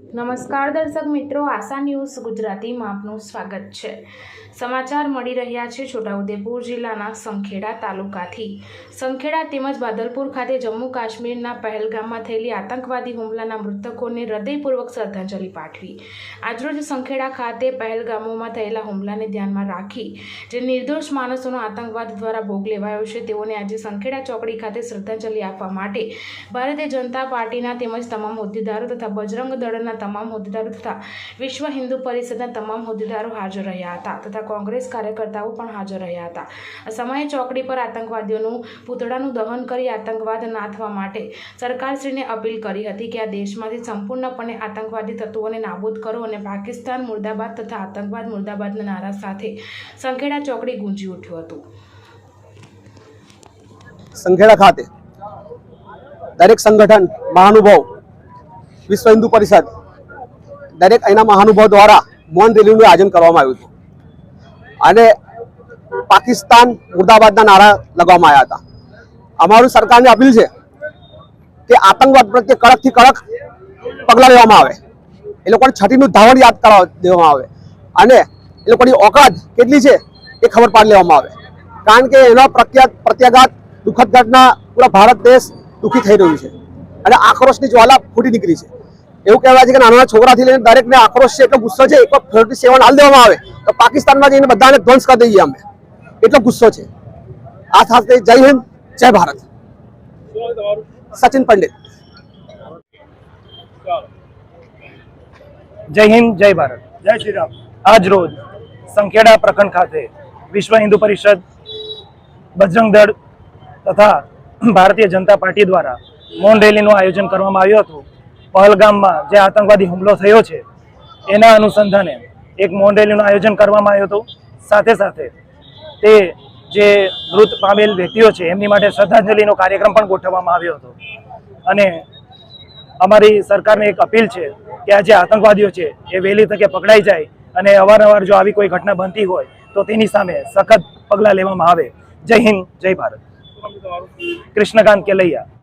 નમસ્કાર દર્શક મિત્રો, આશા ન્યૂઝ ગુજરાતીમાં આપનું સ્વાગત છે. સમાચાર મળી રહ્યા છે છોટાઉદેપુર જિલ્લાના સંખેડા તાલુકાથી. સંખેડા તેમજ બાદલપુર ખાતે જમ્મુ કાશ્મીરના પહેલગામમાં થયેલી આતંકવાદી હુમલાના મૃતકોને હૃદયપૂર્વક શ્રદ્ધાંજલિ પાઠવી. આજરોજ સંખેડા ખાતે પહેલગામોમાં થયેલા હુમલાને ધ્યાનમાં રાખી જે નિર્દોષ માણસોનો આતંકવાદ દ્વારા ભોગ લેવાયો છે, તેઓને આજે સંખેડા ચોકડી ખાતે શ્રદ્ધાંજલિ આપવા માટે ભારતીય જનતા પાર્ટીના તેમજ તમામ હોદ્દેદારો તથા બજરંગ દળના તમામ હોદ્દેદારો તથા વિશ્વ હિન્દુ પરિષદના તમામ હોદ્દેદારો હાજર રહ્યા હતા તથા કોંગ્રેસ કાર્યકર્તાઓ પણ હાજર રહ્યા હતા. આ સમયે ચોકડી પર આતંકવાદીઓનું પૂતળાનું દહન કરી આતંકવાદ નાથવા માટે સરકારશ્રીને અપીલ કરી હતી કે આ દેશમાંથી સંપૂર્ણપણે આતંકવાદી તત્વોને નાબૂદ કરો અને પાકિસ્તાન મુર્દાબાદ તથા આતંકવાદ મુર્દાબાદના નારા સાથે સંખેડા ચોકડી ગુંજી ઉઠ્યું હતું. સંખેડા ખાતે દરેક સંગઠન મહાનુભાવ વિશ્વ હિન્દુ પરિષદ દરેક અહીંના મહાનુભાવ દ્વારા મૌન રેલીનું આયોજન કરવામાં આવ્યું હતું. અને પાકિસ્તાન મુર્દાબાદના નારા લગાવવામાં આવ્યા હતા. અમારું સરકારને અપીલ છે કે આતંકવાદ પ્રત્યે કડકથી કડક પગલાં લેવામાં આવે. એ લોકોને છઠ્ઠીનું ધાવણ યાદ કરાવ દેવામાં આવે. અને એ લોકોની ઓકાત કેટલી છે એ ખબર પાડી લેવામાં આવે. કારણ કે એનો પ્રત્યાઘાત પ્રત્યાઘાત દુઃખદ ઘટના પૂરા ભારત દેશ દુઃખી થઈ રહ્યું છે. અને આક્રોશની જ્વાલા ફૂટી નીકળી છે. એવું કહેવાય છે કે નાના છોકરાથી લઈને દરેકને આક્રોશ છે એટલો ગુસ્સો છે એક ફોર્ટી સેવન હાલ દેવામાં આવે તો પાકિસ્તાનમાં જઈને બધાને ધ્વંસ કરી દઈએ અમે. એટલો ગુસ્સો છે. આ સાથે જય હિન્દ જય ભારત. સચિન પંડિત. જય હિન્દ જય ભારત. જય શ્રી રામ. આજ રોજ સંખેડા પ્રખંડ ખાતે વિશ્વ હિન્દુ પરિષદ બજરંગ દળ તથા ભારતીય જનતા પાર્ટી દ્વારા મૌન રેલીનું આયોજન કરવામાં આવ્યું હતું. પહલગામમાં જે આતંકવાદી હુમલો થયો છે, એના અનુસંધાને એક મૌન રેલીનું આયોજન કરવામાં આવ્યું હતું. સાથે સાથે તે જે મૃત પામેલ વ્યક્તિઓ છે, એમની માટે શ્રદ્ધાંજલિનો કાર્યક્રમ પણ ગોઠવવામાં આવ્યો હતો. અને અમારી સરકારને એક અપીલ છે કે આ જે આતંકવાદીઓ છે, એ વહેલી તકે પકડાઈ જાય અને અવારનવાર જો આવી કોઈ ઘટના બનતી હોય, તો તેની સામે સખત પગલાં લેવામાં આવે. જય હિન્દ, જય ભારત. કૃષ્ણકાંત કેલૈયા.